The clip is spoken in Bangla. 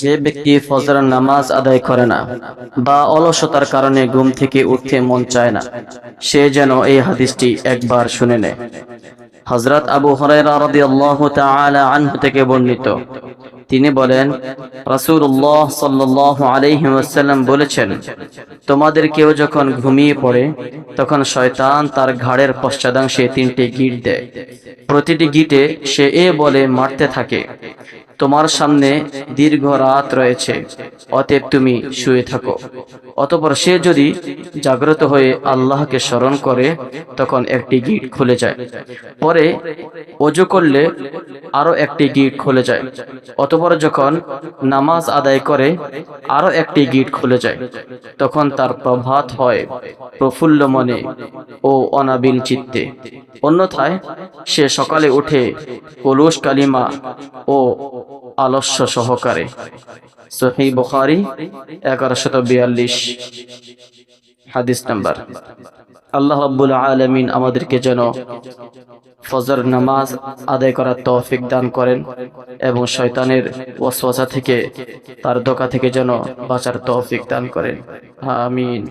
যে ব্যক্তি ফজর নামাজ আদায় করে না বা অলসতার কারণে ঘুম থেকে উঠতে মন চায় না, সে যেন এই হাদিসটি একবার শুনে নেয়। হজরত আবু আনহু থেকে বর্ণিত। তিনি বলেন, রাসূলুল্লাহ সাল্লাল্লাহু আলাইহি ওয়াসাল্লাম বলেছেন, তোমাদের কেউ যখন ঘুমিয়ে পড়ে তখন শয়তান তার ঘাড়ের পশ্চাদাংশে তিনটি গিট দেয়। প্রতিটি গিটে সে এ বলে, মারতে থাকে। তোমার সামনে দীর্ঘ রাত রয়েছে। অতএব তুমি শুয়ে থাকো। অতপর সে যদি জাগ্রত হয়ে আল্লাহকে স্মরণ করে, তখন একটি গিট খুলে যায়। পরে অজু করলে আরও একটি গিট খুলে যায়। অতপর যখন নামাজ আদায় করে আরও একটি গিট খুলে যায়। তখন তার প্রভাত হয় প্রফুল্ল মনে ও অনাবিল চিত্তে। অন্যথায় সে সকালে উঠে কলুষ কালিমা ও আলস্য সহকারে। সহি বুখারি এগারোশত বিয়াল্লিশ, হাদিস নাম্বার। আল্লাহ রাব্বুল আলামিন আমাদেরকে যেন ফজর নামাজ আদায় করার তৌফিক দান করেন এবং শয়তানের ওয়াসওয়াসা থেকে, তার ধোকা থেকে যেন বাঁচার তৌফিক দান করেন। আমিন।